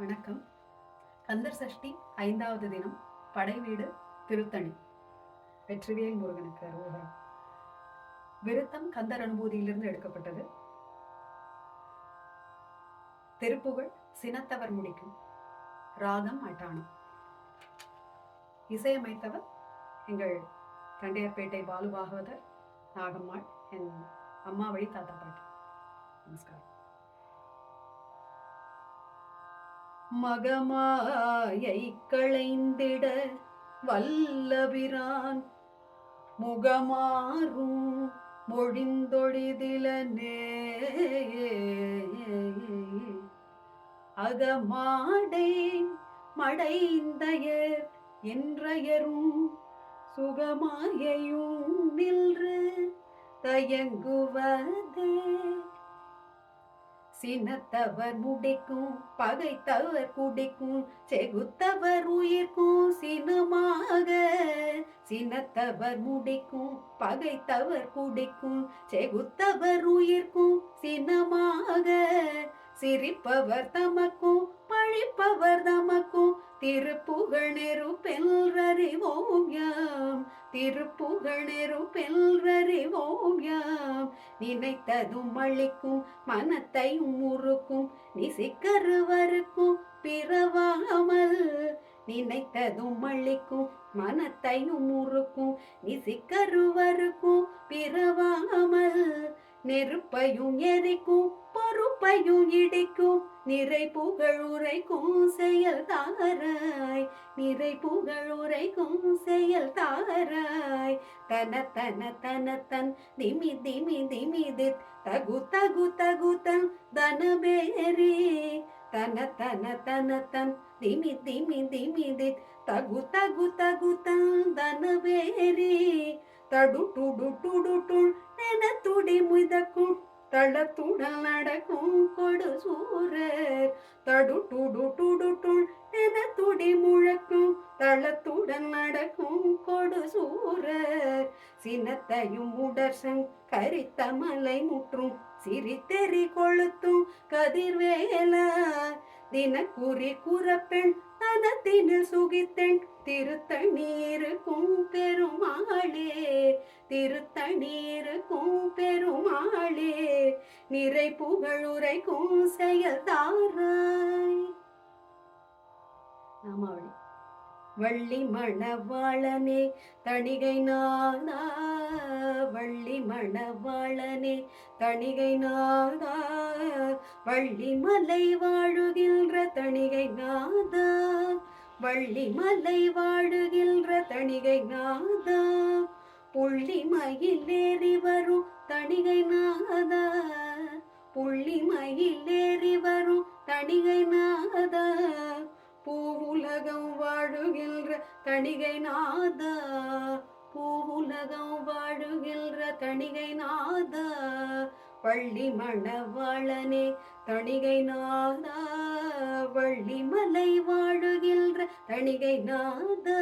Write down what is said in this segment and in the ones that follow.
வணக்கம். கந்தர் சஷ்டி ஐந்தாவது தினம் படைவீடு திருத்தணி. வெற்றிவேல் முருகனுக்கு அரோகரம் விருத்தம் கந்தர் அனுபூதியிலிருந்து எடுக்கப்பட்டது. திருப்புகழ் சினத்தவர் முடிக்கும். ராகம் அட்டானம் இசையமைத்தவர் எங்கள் தண்டையர்பேட்டை பாலு பாகவதர் நாகம்மாள் என் அம்மா வழி தாத்தா பாட்டி. நமஸ்காரம். மகமாயை களைந்திட வல்லபிரான். முகமாறும் மொழிந்தொழிதிலனே. அகமாடை மடைந்தயர் என்றயரும் சுகமாயையும் நின்று தயங்குவதே சினத்தவர் முடிக்கும் பகைத்தவர் குடிக்கும் செகுத்தவர் உயிர்க்கும் சினமாக. சினத்தவர் முடிக்கும் பகைத்தவர் குடிக்கும் செகுத்தவர் உயிர்க்கும் சினமாக. சிரிப்பவர் தமக்கும் பழிப்பவர் தமக்கும் திருப்புகழ் நெருப்பெல்றறிவோம் யாம். திருப்புகழ் நெருப்பெல்றறிவோம் யாம். நினைத்ததும் அழிக்கும் மனத்தை முறுக்கும் நிசிக்கருவருக்கும் பிறவாமல். நினைத்ததும் அழிக்கும் மனத்தை முறுக்கும் நிசிக்கருவருக்கும் பிறவாமல். நெருப்பையும் எரிக்கும் பொறுப்பையும் இடிக்கும். நிறை புகழ் உரைக்கும் செயல் தாராய். நிறை புகழ் உரைக்கும் செயல் தாராய். தன தன தன தன் திமி திமி திமிதி தகு தகு தகு தன் தனபேரி தன தன தன தன் திமி திமி திமிதி தகு தகு தகு தன் தனபேரி தடு டுடு டுடு டுள் நென துடி முதக்கும் தளத்துடன் நடக்கும் கொடு சூரர். தடு டுடு டுடு டுள் என துடி முழக்கும் தளத்துடன் நடக்கும் கொடு சூரர். சினத்தையும் உடர்சங் கரித்த மலை முற்றும் சிரித்தெறி கொளுத்தும் கதிர்வேலா. தினக்குறி குறப்பெண் தனத்தினில் சுகித்தெண் திருத்தணீருக்கும் பெருமாளே. திருத்தணீருக்கும் பெருமாளே நிறை புகழுரைக்கும் செயல் தாராய். ஆமாவளி வள்ளி மணவாளனே தணிகை நாதா. வள்ளி மணவாளனே தணிகை நாதா. வள்ளி மலை வாழுகின்ற தணிகை நாதா. வள்ளி மலை வாழுகின்ற தணிகை நாதா. புள்ளி மயில் ஏறி வரும் தணிகை நாதா. புள்ளி மயில் ஏறி வரும் தணிகை நாதா பூவுலகம் வாழுகின்ற தணிகை நாதா பூவுலகம் வாழுகின்ற தணிகை நாதா பள்ளி மணவாளனே தணிகை நாதா வள்ளி மலை வாழுகின்ற தணிகை நாதா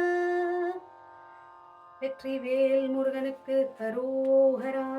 வெற்றிவேல் முருகனுக்கு தரோகரா